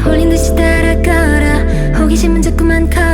홀린 듯이 따라가라 호기심은 자꾸만 커.